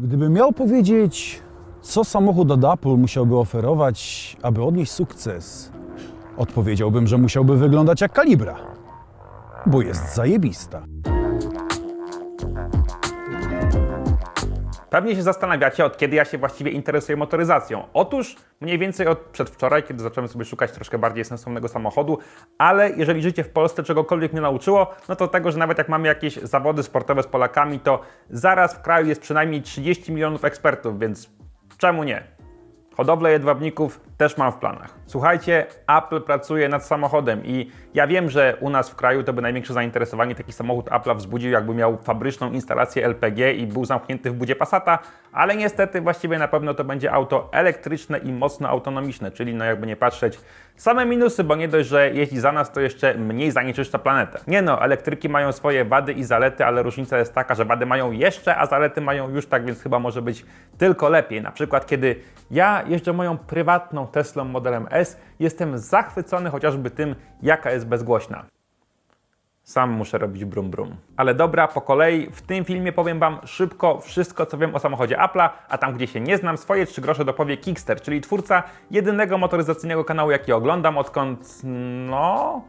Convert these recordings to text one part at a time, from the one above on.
Gdybym miał powiedzieć, co samochód od Apple musiałby oferować, aby odnieść sukces, odpowiedziałbym, że musiałby wyglądać jak kalibra, bo jest zajebista. Pewnie się zastanawiacie, od kiedy ja się właściwie interesuję motoryzacją. Otóż mniej więcej od przedwczoraj, kiedy zacząłem sobie szukać troszkę bardziej sensownego samochodu, ale jeżeli życie w Polsce czegokolwiek mnie nauczyło, no to tego, że nawet jak mamy jakieś zawody sportowe z Polakami, to zaraz w kraju jest przynajmniej 30 milionów ekspertów, więc czemu nie? Hodowlę jedwabników też mam w planach. Słuchajcie, Apple pracuje nad samochodem i ja wiem, że u nas w kraju to by największe zainteresowanie taki samochód Apple'a wzbudził, jakby miał fabryczną instalację LPG i był zamknięty w budzie Passata, ale niestety właściwie na pewno to będzie auto elektryczne i mocno autonomiczne, czyli no jakby nie patrzeć, same minusy, bo nie dość, że jeździ za nas, to jeszcze mniej zanieczyszcza planetę. Nie no, elektryki mają swoje wady i zalety, ale różnica jest taka, że wady mają jeszcze, a zalety mają już tak, więc chyba może być tylko lepiej. Na przykład, kiedy ja jeżdżę moją prywatną Teslą modelem S, jestem zachwycony chociażby tym, jaka jest bezgłośna. Sam muszę robić brum brum. Ale dobra, po kolei. W tym filmie powiem Wam szybko wszystko, co wiem o samochodzie Apple'a, a tam, gdzie się nie znam, swoje trzy grosze dopowie Kickster, czyli twórca jedynego motoryzacyjnego kanału, jaki oglądam, odkąd, no...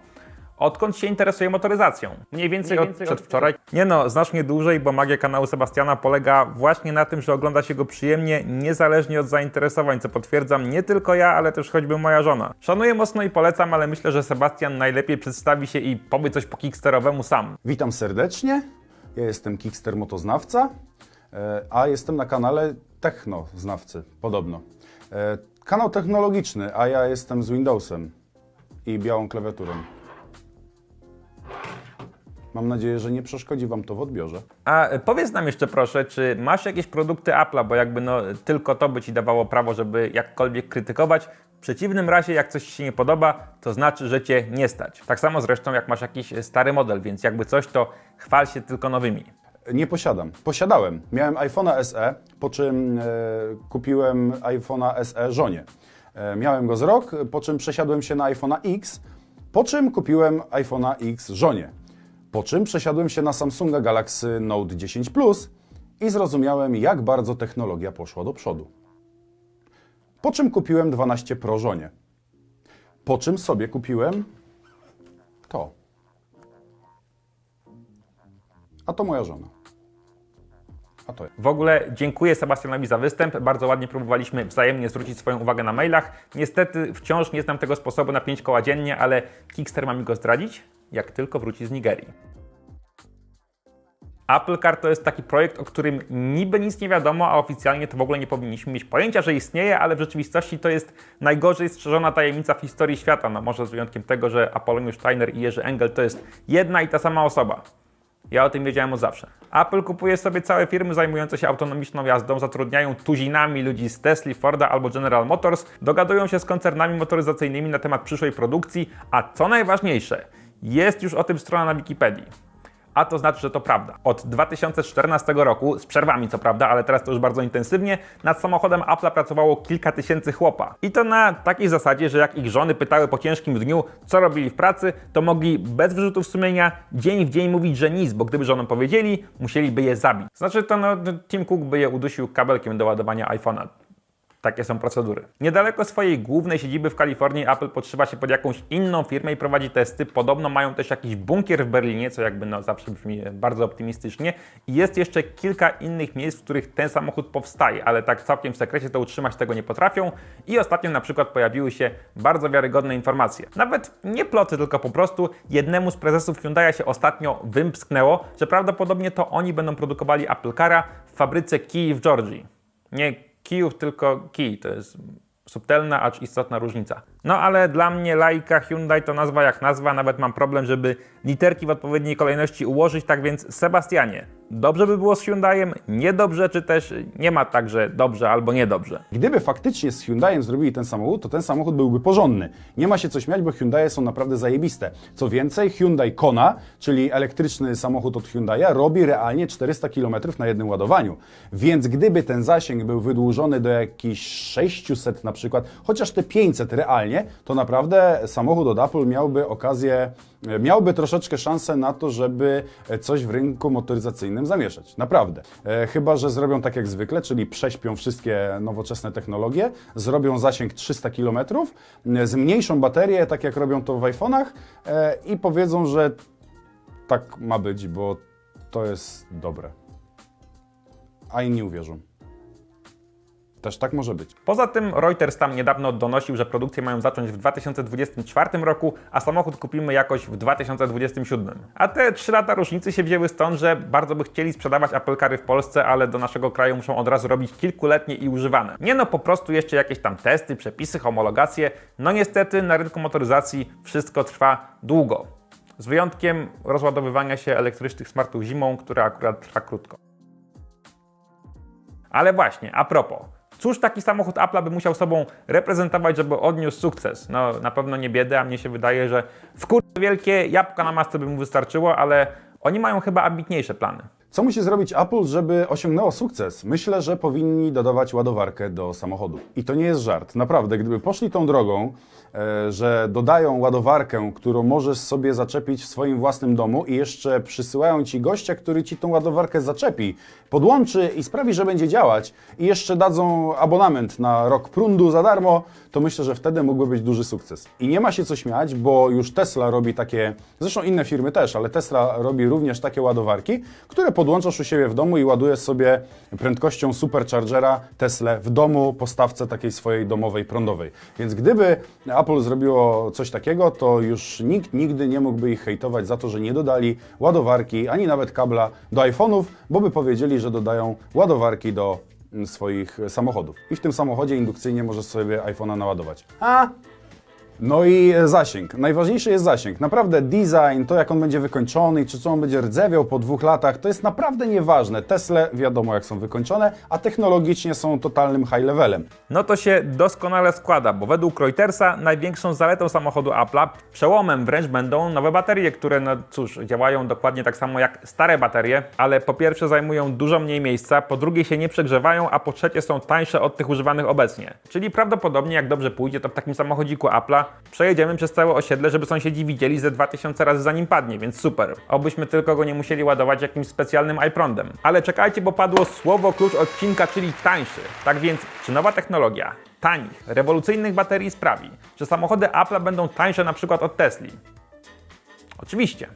Odkąd się interesuję motoryzacją? Mniej więcej, od przedwczoraj. Nie no, znacznie dłużej, bo magia kanału Sebastiana polega właśnie na tym, że ogląda się go przyjemnie, niezależnie od zainteresowań, co potwierdzam nie tylko ja, ale też choćby moja żona. Szanuję mocno i polecam, ale myślę, że Sebastian najlepiej przedstawi się i powie coś po kicksterowemu sam. Witam serdecznie. Ja jestem Kickster Motoznawca, e, a jestem na kanale Technoznawcy, podobno. E, Kanał technologiczny, a ja jestem z Windowsem i białą klawiaturą. Mam nadzieję, że nie przeszkodzi Wam to w odbiorze. A e, powiedz nam jeszcze proszę, czy masz jakieś produkty Apple'a, bo jakby no tylko to by Ci dawało prawo, żeby jakkolwiek krytykować. W przeciwnym razie, jak coś Ci się nie podoba, to znaczy, że Cię nie stać. Tak samo zresztą, jak masz jakiś e, stary model, więc jakby coś, to chwal się tylko nowymi. Nie posiadam. Posiadałem. Miałem iPhone'a SE, po czym e, kupiłem iPhone'a SE żonie. E, miałem go z rok, po czym przesiadłem się na iPhone'a X, po czym kupiłem iPhone'a X żonie. Po czym przesiadłem się na Samsunga Galaxy Note 10 Plus i zrozumiałem, jak bardzo technologia poszła do przodu. Po czym kupiłem 12 Pro żonie. Po czym sobie kupiłem to. A to moja żona. A to. W ogóle dziękuję Sebastianowi za występ. Bardzo ładnie próbowaliśmy wzajemnie zwrócić swoją uwagę na mailach. Niestety wciąż nie znam tego sposobu na 5 koła dziennie, ale Kickster ma mi go zdradzić, jak tylko wróci z Nigerii. Apple Car to jest taki projekt, o którym niby nic nie wiadomo, a oficjalnie to w ogóle nie powinniśmy mieć pojęcia, że istnieje, ale w rzeczywistości to jest najgorzej strzeżona tajemnica w historii świata. No może z wyjątkiem tego, że Apoloniusz Steiner i Jerzy Engel to jest jedna i ta sama osoba. Ja o tym wiedziałem od zawsze. Apple kupuje sobie całe firmy zajmujące się autonomiczną jazdą, zatrudniają tuzinami ludzi z Tesla, Forda albo General Motors, dogadują się z koncernami motoryzacyjnymi na temat przyszłej produkcji, a co najważniejsze, jest już o tym strona na Wikipedii. A to znaczy, że to prawda. Od 2014 roku, z przerwami co prawda, ale teraz to już bardzo intensywnie, nad samochodem Apple'a pracowało kilka tysięcy chłopa. I to na takiej zasadzie, że jak ich żony pytały po ciężkim dniu, co robili w pracy, to mogli bez wyrzutów sumienia dzień w dzień mówić, że nic, bo gdyby żonom powiedzieli, musieliby je zabić. Znaczy to no, Tim Cook by je udusił kabelkiem do ładowania iPhone'a. Takie są procedury. Niedaleko swojej głównej siedziby w Kalifornii Apple podszywa się pod jakąś inną firmę i prowadzi testy. Podobno mają też jakiś bunkier w Berlinie, co jakby no zawsze brzmi bardzo optymistycznie. I jest jeszcze kilka innych miejsc, w których ten samochód powstaje, ale tak całkiem w sekrecie to utrzymać tego nie potrafią. I ostatnio na przykład pojawiły się bardzo wiarygodne informacje. Nawet nie ploty, tylko po prostu jednemu z prezesów Hyundai się ostatnio wymsknęło, że prawdopodobnie to oni będą produkowali Apple Cara w fabryce Key w Georgii. Nie kijów, tylko kij. To jest subtelna, acz istotna różnica. No ale dla mnie laika Hyundai to nazwa jak nazwa, nawet mam problem, żeby literki w odpowiedniej kolejności ułożyć, tak więc Sebastianie, dobrze by było z Hyundaiem, niedobrze, czy też nie ma tak, że dobrze albo niedobrze. Gdyby faktycznie z Hyundaiem zrobili ten samochód, to ten samochód byłby porządny. Nie ma się co śmiać, bo Hyundaie są naprawdę zajebiste. Co więcej, Hyundai Kona, czyli elektryczny samochód od Hyundai'a, robi realnie 400 km na jednym ładowaniu. Więc gdyby ten zasięg był wydłużony do jakichś 600 na przykład, chociaż te 500 realnie, oficjalnie, to naprawdę samochód od Apple miałby okazję, e, miałby troszeczkę szansę na to, żeby e, coś w rynku motoryzacyjnym zamieszać. Naprawdę. E, chyba, że zrobią tak jak zwykle, czyli prześpią wszystkie nowoczesne technologie, zrobią zasięg 300 km, zmniejszą baterię, tak jak robią to w iPhone'ach i powiedzą, że tak ma być, bo to jest dobre. A inni uwierzą. Też tak może być. Poza tym Reuters tam niedawno donosił, że produkcję mają zacząć w 2024 roku, a samochód kupimy jakoś w 2027. A te 3 lata różnicy się wzięły stąd, że bardzo by chcieli sprzedawać Apple Cary w Polsce, ale do naszego kraju muszą od razu robić kilkuletnie i używane. Nie no, po prostu jeszcze jakieś tam testy, przepisy, homologacje. No niestety na rynku motoryzacji wszystko trwa długo. Z wyjątkiem rozładowywania się elektrycznych smartów zimą, które akurat trwa krótko. Ale właśnie, a propos. Cóż taki samochód Apple'a by musiał sobą reprezentować, żeby odniósł sukces? No na pewno nie biedę, a mnie się wydaje, że w kurczę wielkie jabłka na masce by mu wystarczyło, ale oni mają chyba ambitniejsze plany. Co musi zrobić Apple, żeby osiągnęło sukces? Myślę, że powinni dodawać ładowarkę do samochodu. I to nie jest żart. Naprawdę, gdyby poszli tą drogą, e, że dodają ładowarkę, którą możesz sobie zaczepić w swoim własnym domu i jeszcze przysyłają ci gościa, który ci tą ładowarkę zaczepi, podłączy i sprawi, że będzie działać i jeszcze dadzą abonament na rok prądu za darmo, to myślę, że wtedy mógłby być duży sukces. I nie ma się co śmiać, bo już Tesla robi takie, zresztą inne firmy też, ale Tesla robi również takie ładowarki, które podłączasz u siebie w domu i ładujesz sobie prędkością superchargera Tesla w domu, postawce takiej swojej domowej prądowej. Więc gdyby Apple zrobiło coś takiego, to już nikt nigdy nie mógłby ich hejtować za to, że nie dodali ładowarki ani nawet kabla do iPhone'ów, bo by powiedzieli, że dodają ładowarki do swoich samochodów. I w tym samochodzie indukcyjnie możesz sobie iPhone'a naładować. A no i zasięg. Najważniejszy jest zasięg. Naprawdę design, to jak on będzie wykończony i czy co on będzie rdzewiał po dwóch latach, to jest naprawdę nieważne. Tesle wiadomo jak są wykończone, a technologicznie są totalnym high levelem. No to się doskonale składa, bo według Reutersa największą zaletą samochodu Apple'a, przełomem wręcz będą nowe baterie, które no cóż, działają dokładnie tak samo jak stare baterie, ale po pierwsze zajmują dużo mniej miejsca, po drugie się nie przegrzewają, a po trzecie są tańsze od tych używanych obecnie. Czyli prawdopodobnie jak dobrze pójdzie, to w takim samochodziku Apple'a przejedziemy przez całe osiedle, żeby sąsiedzi widzieli ze 2000 razy zanim padnie, więc super. Obyśmy tylko go nie musieli ładować jakimś specjalnym iPrądem. Ale czekajcie, bo padło słowo klucz odcinka, czyli tańszy. Tak więc, czy nowa technologia tanich, rewolucyjnych baterii sprawi, że samochody Apple'a będą tańsze na przykład od Tesli? Oczywiście,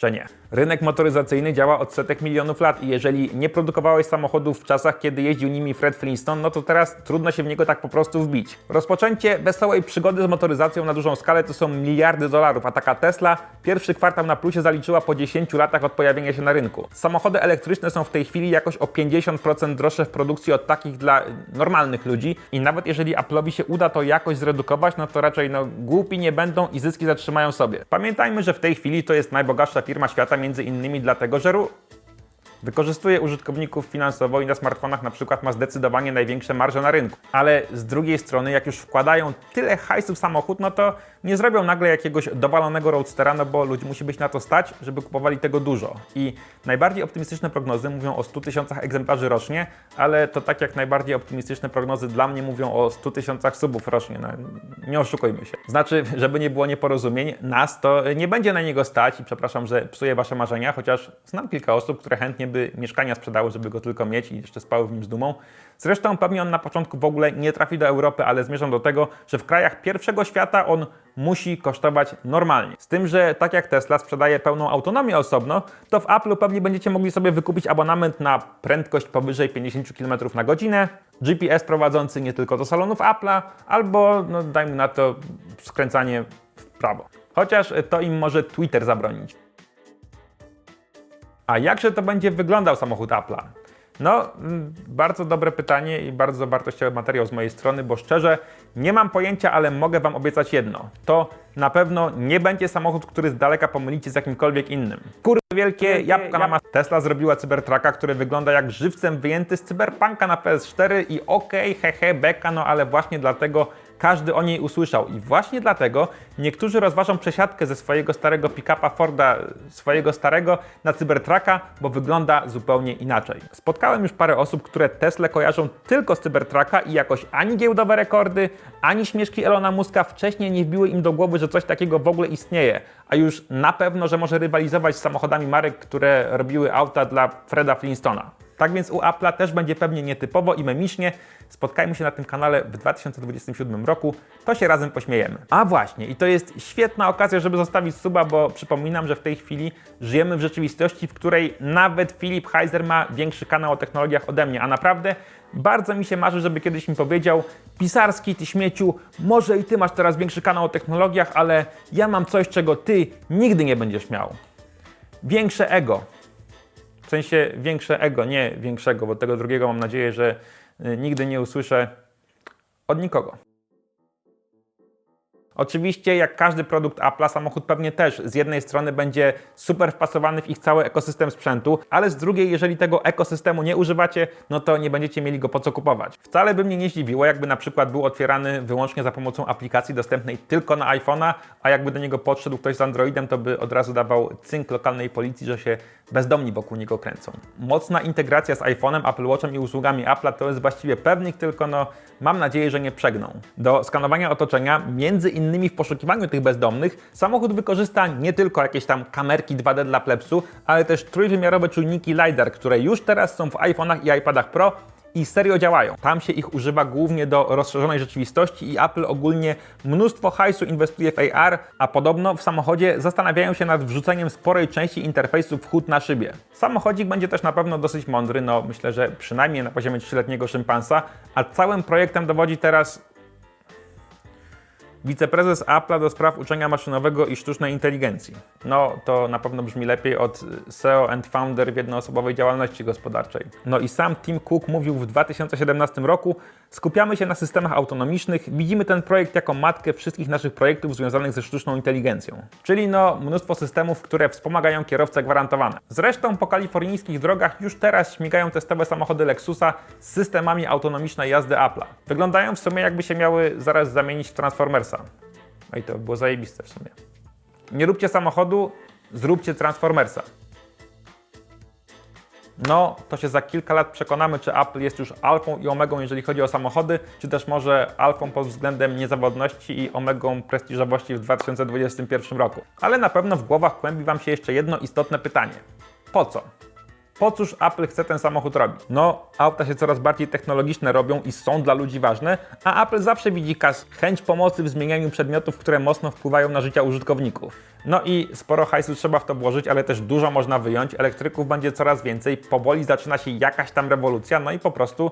że nie. Rynek motoryzacyjny działa od setek milionów lat i jeżeli nie produkowałeś samochodów w czasach, kiedy jeździł nimi Fred Flintstone, no to teraz trudno się w niego tak po prostu wbić. Rozpoczęcie wesołej przygody z motoryzacją na dużą skalę to są miliardy dolarów, a taka Tesla pierwszy kwartał na plusie zaliczyła po 10 latach od pojawienia się na rynku. Samochody elektryczne są w tej chwili jakoś o 50% droższe w produkcji od takich dla normalnych ludzi i nawet jeżeli Apple'owi się uda to jakoś zredukować, no to raczej no, głupi nie będą i zyski zatrzymają sobie. Pamiętajmy, że w tej chwili to jest najbogatsza firma świata, między innymi dlatego, że Wykorzystuje użytkowników finansowo i na smartfonach na przykład ma zdecydowanie największe marże na rynku. Ale z drugiej strony, jak już wkładają tyle hajsu w samochód, no to nie zrobią nagle jakiegoś dowalonego roadstera, no bo ludzi musi być na to stać, żeby kupowali tego dużo. I najbardziej optymistyczne prognozy mówią o 100 tysiącach egzemplarzy rocznie, ale to tak jak najbardziej optymistyczne prognozy dla mnie mówią o 100 tysiącach subów rocznie. No, nie oszukujmy się. Znaczy, żeby nie było nieporozumień, nas to nie będzie na niego stać i przepraszam, że psuję wasze marzenia, chociaż znam kilka osób, które chętnie by mieszkania sprzedały, żeby go tylko mieć i jeszcze spały w nim z dumą. Zresztą pewnie on na początku w ogóle nie trafi do Europy, ale zmierzam do tego, że w krajach pierwszego świata on musi kosztować normalnie. Z tym, że tak jak Tesla sprzedaje pełną autonomię osobno, to w Apple pewnie będziecie mogli sobie wykupić abonament na prędkość powyżej 50 km na godzinę, GPS prowadzący nie tylko do salonów Apple'a, albo no, dajmy na to skręcanie w prawo. Chociaż to im może Twitter zabronić. A jakże to będzie wyglądał samochód Apple'a? No, mm, bardzo dobre pytanie i bardzo wartościowy materiał z mojej strony, bo szczerze nie mam pojęcia, ale mogę Wam obiecać jedno. To na pewno nie będzie samochód, który z daleka pomylicie z jakimkolwiek innym. Kurde wielkie jabłka na mas... Tesla zrobiła Cybertrucka, który wygląda jak żywcem wyjęty z Cyberpunka na PS4 i okej, hehe, beka, no ale właśnie dlatego każdy o niej usłyszał. I właśnie dlatego niektórzy rozważą przesiadkę ze swojego starego pick-upa Forda, swojego starego, na Cybertrucka, bo wygląda zupełnie inaczej. Spotkałem już parę osób, które Tesla kojarzą tylko z Cybertrucka i jakoś ani giełdowe rekordy, ani śmieszki Elona Muska wcześniej nie wbiły im do głowy, że coś takiego w ogóle istnieje. A już na pewno, że może rywalizować z samochodami marek, które robiły auta dla Freda Flintstona. Tak więc u Apple'a też będzie pewnie nietypowo i memicznie. Spotkajmy się na tym kanale w 2027 roku, to się razem pośmiejemy. A właśnie, i to jest świetna okazja, żeby zostawić suba, bo przypominam, że w tej chwili żyjemy w rzeczywistości, w której nawet Filip Heiser ma większy kanał o technologiach ode mnie, a naprawdę bardzo mi się marzy, żeby kiedyś mi powiedział Pisarski, ty śmieciu, może i ty masz teraz większy kanał o technologiach, ale ja mam coś, czego ty nigdy nie będziesz miał. Większe ego. W sensie większe ego, nie większego, bo tego drugiego mam nadzieję, że y, nigdy nie usłyszę od nikogo. Oczywiście, jak każdy produkt Apple'a, samochód pewnie też z jednej strony będzie super wpasowany w ich cały ekosystem sprzętu, ale z drugiej, jeżeli tego ekosystemu nie używacie, no to nie będziecie mieli go po co kupować. Wcale by mnie nie zdziwiło, jakby na przykład był otwierany wyłącznie za pomocą aplikacji dostępnej tylko na iPhone'a, a jakby do niego podszedł ktoś z Androidem, to by od razu dawał cynk lokalnej policji, że się bezdomni wokół niego kręcą. Mocna integracja z iPhone'em, Apple Watchem i usługami Apple'a to jest właściwie pewnik, tylko no mam nadzieję, że nie przegną. Do skanowania otoczenia, między innymi w poszukiwaniu tych bezdomnych, samochód wykorzysta nie tylko jakieś tam kamerki 2D dla plepsu, ale też trójwymiarowe czujniki LiDAR, które już teraz są w iPhone'ach i iPadach Pro i serio działają. Tam się ich używa głównie do rozszerzonej rzeczywistości i Apple ogólnie mnóstwo hajsu inwestuje w AR, a podobno w samochodzie zastanawiają się nad wrzuceniem sporej części interfejsu w chód na szybie. Samochodzik będzie też na pewno dosyć mądry, no myślę, że przynajmniej na poziomie 3-letniego szympansa, a całym projektem dowodzi teraz Wiceprezes Apple'a do spraw uczenia maszynowego i sztucznej inteligencji. No, to na pewno brzmi lepiej od CEO and founder w jednoosobowej działalności gospodarczej. No i sam Tim Cook mówił w 2017 roku, skupiamy się na systemach autonomicznych, widzimy ten projekt jako matkę wszystkich naszych projektów związanych ze sztuczną inteligencją. Czyli no, mnóstwo systemów, które wspomagają kierowcę gwarantowane. Zresztą po kalifornijskich drogach już teraz śmigają testowe samochody Lexusa z systemami autonomicznej jazdy Apple'a. Wyglądają w sumie jakby się miały zaraz zamienić w Transformersa. No i to by było zajebiste w sumie. Nie róbcie samochodu, zróbcie Transformersa. No, to się za kilka lat przekonamy, czy Apple jest już alfą i omegą, jeżeli chodzi o samochody, czy też może alfą pod względem niezawodności i omegą prestiżowości w 2021 roku. Ale na pewno w głowach kłębi Wam się jeszcze jedno istotne pytanie. Po co? Po cóż Apple chce ten samochód robić? No, auta się coraz bardziej technologiczne robią i są dla ludzi ważne, a Apple zawsze widzi kas chęć pomocy w zmienianiu przedmiotów, które mocno wpływają na życia użytkowników. No i sporo hajsu trzeba w to włożyć, ale też dużo można wyjąć. Elektryków będzie coraz więcej, powoli zaczyna się jakaś tam rewolucja, no i po prostu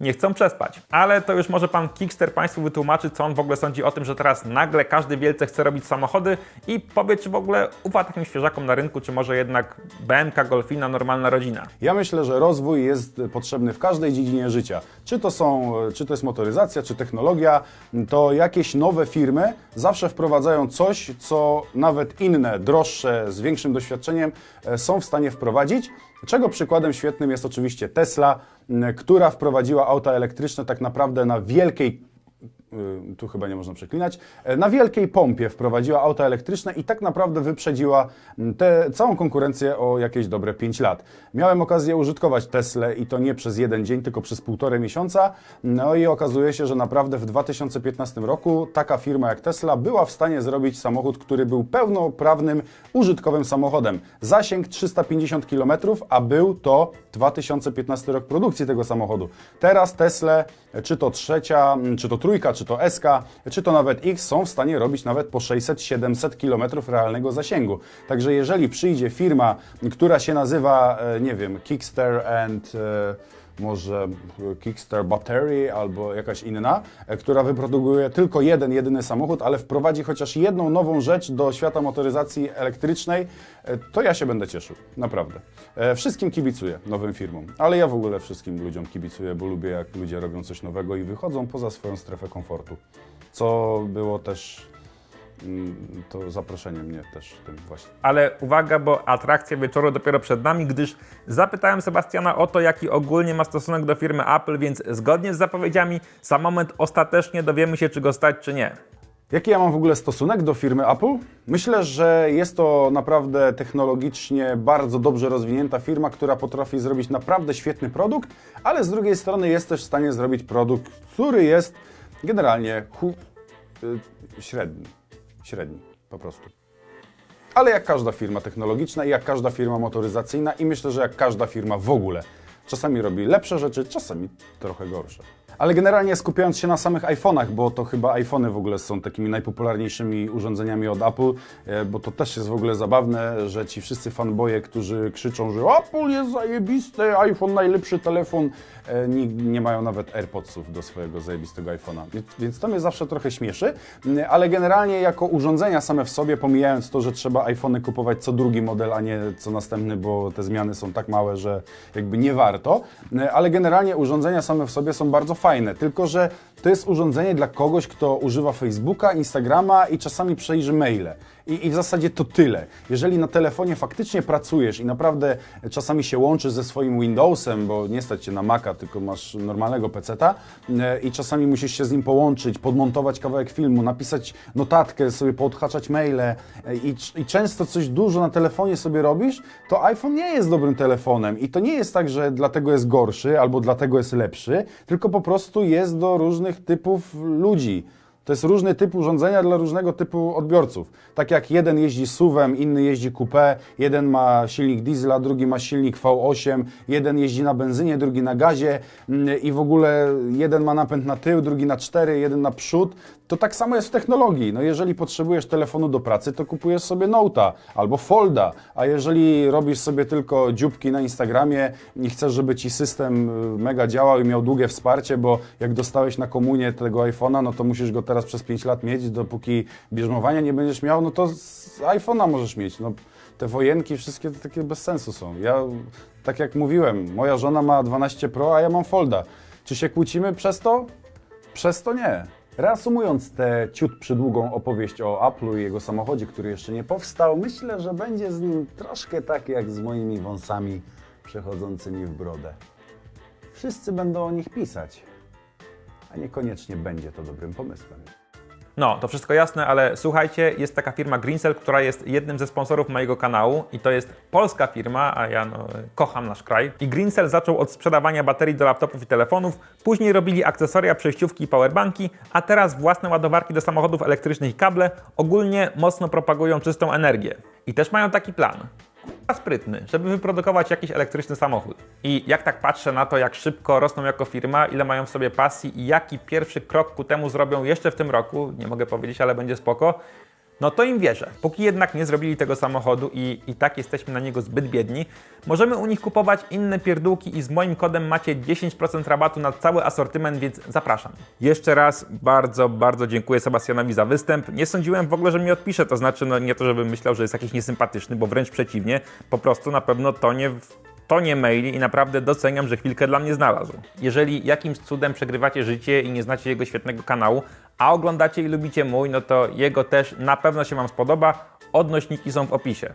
nie chcą przespać. Ale to już może pan Kickster Państwu wytłumaczy, co on w ogóle sądzi o tym, że teraz nagle każdy wielce chce robić samochody i powie, czy w ogóle ufa takim świeżakom na rynku, czy może jednak BMK, Golfina, normalna rodzina. Ja myślę, że rozwój jest potrzebny w każdej dziedzinie życia. Czy to, są, czy to jest motoryzacja, czy technologia, to jakieś nowe firmy zawsze wprowadzają coś, co nawet inne, droższe, z większym doświadczeniem e, są w stanie wprowadzić. Czego przykładem świetnym jest oczywiście Tesla, która wprowadziła auta elektryczne tak naprawdę na wielkiej tu chyba nie można przeklinać, e, na wielkiej pompie wprowadziła auta elektryczne i tak naprawdę wyprzedziła m, tę całą konkurencję o jakieś dobre 5 lat. Miałem okazję użytkować Teslę i to nie przez jeden dzień, tylko przez półtorej miesiąca. No i okazuje się, że naprawdę w 2015 roku taka firma jak Tesla była w stanie zrobić samochód, który był pełnoprawnym, użytkowym samochodem. Zasięg 350 km, a był to 2015 rok produkcji tego samochodu. Teraz Tesla, czy to trzecia, czy to trójka, czy to SK, czy to nawet X są w stanie robić nawet po 600-700 km realnego zasięgu. Także jeżeli przyjdzie firma, która się nazywa, e, nie wiem, Kickster and e, może Kickstar Battery albo jakaś inna, e, która wyprodukuje tylko jeden, jedyny samochód, ale wprowadzi chociaż jedną nową rzecz do świata motoryzacji elektrycznej, e, to ja się będę cieszył, naprawdę. E, Wszystkim kibicuję, nowym firmom, ale ja w ogóle wszystkim ludziom kibicuję, bo lubię jak ludzie robią coś nowego i wychodzą poza swoją strefę komfortu, co było też to zaproszenie mnie też tym właśnie. Ale uwaga, bo atrakcja wieczoru dopiero przed nami, gdyż zapytałem Sebastiana o to, jaki ogólnie ma stosunek do firmy Apple, więc zgodnie z zapowiedziami, za moment ostatecznie dowiemy się, czy go stać, czy nie. Jaki ja mam w ogóle stosunek do firmy Apple? Myślę, że jest to naprawdę technologicznie bardzo dobrze rozwinięta firma, która potrafi zrobić naprawdę świetny produkt, ale z drugiej strony jest też w stanie zrobić produkt, który jest generalnie y, średni. Średni, po prostu. Ale jak każda firma technologiczna i jak każda firma motoryzacyjna i myślę, że jak każda firma w ogóle. Czasami robi lepsze rzeczy, czasami trochę gorsze. Ale generalnie skupiając się na samych iPhone'ach, bo to chyba iPhony w ogóle są takimi najpopularniejszymi urządzeniami od Apple, e, bo to też jest w ogóle zabawne, że ci wszyscy fanboye, którzy krzyczą, że Apple jest zajebisty, iPhone najlepszy telefon, e, nie, nie mają nawet AirPodsów do swojego zajebistego iPhone'a. Więc- to mnie zawsze trochę śmieszy, m, ale generalnie jako urządzenia same w sobie, pomijając to, że trzeba iPhony kupować co drugi model, a nie co następny, bo te zmiany są tak małe, że jakby nie warto, m, ale generalnie urządzenia same w sobie są bardzo fajne, tylko że to jest urządzenie dla kogoś, kto używa Facebooka, Instagrama i czasami przejrzy maile. I, I w zasadzie to tyle. Jeżeli na telefonie faktycznie pracujesz i naprawdę czasami się łączysz ze swoim Windowsem, bo nie stać cię na Maca, tylko masz normalnego peceta e, i czasami musisz się z nim połączyć, podmontować kawałek filmu, napisać notatkę, sobie poodhaczać maile e, i, i często coś dużo na telefonie sobie robisz, to iPhone nie jest dobrym telefonem i to nie jest tak, że dlatego jest gorszy albo dlatego jest lepszy, tylko po prostu jest do różnych typów ludzi. To jest różny typ urządzenia dla różnego typu odbiorców. Tak jak jeden jeździ SUV-em, inny jeździ coupé, jeden ma silnik diesla, drugi ma silnik V8, jeden jeździ na benzynie, drugi na gazie mm, i w ogóle jeden ma napęd na tył, drugi na cztery, jeden na przód. To tak samo jest w technologii. No jeżeli potrzebujesz telefonu do pracy, to kupujesz sobie Note'a albo Folda, a jeżeli robisz sobie tylko dzióbki na Instagramie i chcesz, żeby ci system y, mega działał i miał długie wsparcie, bo jak dostałeś na komunię tego iPhone'a, no to musisz go teraz przez 5 lat mieć, dopóki bierzmowania nie będziesz miał, no to z iPhone'a możesz mieć. No, te wojenki wszystkie takie bez sensu są. Ja, tak jak mówiłem, moja żona ma 12 Pro, a ja mam Folda. Czy się kłócimy przez to? Przez to nie. Reasumując tę ciut przydługą opowieść o Apple'u i jego samochodzie, który jeszcze nie powstał, myślę, że będzie z nim troszkę tak jak z moimi wąsami przechodzącymi w brodę. Wszyscy będą o nich pisać, a niekoniecznie będzie to dobrym pomysłem. No, to wszystko jasne, ale słuchajcie, jest taka firma Greencell, która jest jednym ze sponsorów mojego kanału i to jest polska firma, a ja no, kocham nasz kraj. I Greencell zaczął od sprzedawania baterii do laptopów i telefonów, później robili akcesoria, przejściówki i powerbanki, a teraz własne ładowarki do samochodów elektrycznych i kable. Ogólnie mocno propagują czystą energię. I też mają taki plan. Sprytny, żeby wyprodukować jakiś elektryczny samochód. I jak tak patrzę na to, jak szybko rosną jako firma, ile mają w sobie pasji i jaki pierwszy krok ku temu zrobią jeszcze w tym roku, nie mogę powiedzieć, ale będzie spoko, no to im wierzę. Póki jednak nie zrobili tego samochodu i, i tak jesteśmy na niego zbyt biedni, możemy u nich kupować inne pierdółki i z moim kodem macie 10% rabatu na cały asortyment, więc zapraszam. Jeszcze raz bardzo, bardzo dziękuję Sebastianowi za występ. Nie sądziłem w ogóle, że mi odpisze, to znaczy no nie to, żebym myślał, że jest jakiś niesympatyczny, bo wręcz przeciwnie, po prostu na pewno to nie tonie maili i naprawdę doceniam, że chwilkę dla mnie znalazł. Jeżeli jakimś cudem przegrywacie życie i nie znacie jego świetnego kanału, a oglądacie i lubicie mój, no to jego też na pewno się Wam spodoba. Odnośniki są w opisie.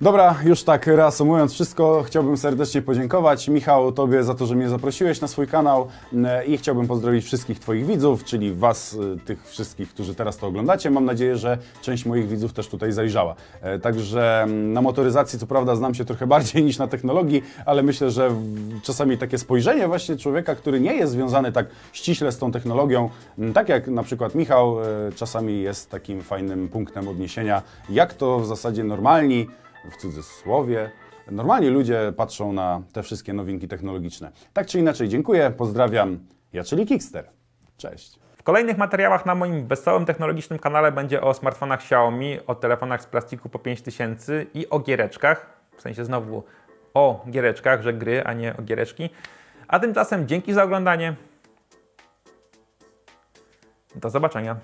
Dobra, już tak reasumując wszystko, chciałbym serdecznie podziękować Michał Tobie za to, że mnie zaprosiłeś na swój kanał e, i chciałbym pozdrowić wszystkich Twoich widzów, czyli Was, e, tych wszystkich, którzy teraz to oglądacie. Mam nadzieję, że część moich widzów też tutaj zajrzała. E, Także mm, na motoryzacji co prawda znam się trochę bardziej niż na technologii, ale myślę, że czasami takie spojrzenie właśnie człowieka, który nie jest związany tak ściśle z tą technologią, m, tak jak na przykład Michał, e, czasami jest takim fajnym punktem odniesienia, jak to w zasadzie normalni, w cudzysłowie. Normalnie ludzie patrzą na te wszystkie nowinki technologiczne. Tak czy inaczej, dziękuję, pozdrawiam. Ja, czyli Kickster. Cześć. W kolejnych materiałach na moim wesołym technologicznym kanale będzie o smartfonach Xiaomi, o telefonach z plastiku po 5000 i o giereczkach. W sensie znowu o giereczkach, że gry, a nie o giereczki. A tymczasem dzięki za oglądanie. Do zobaczenia.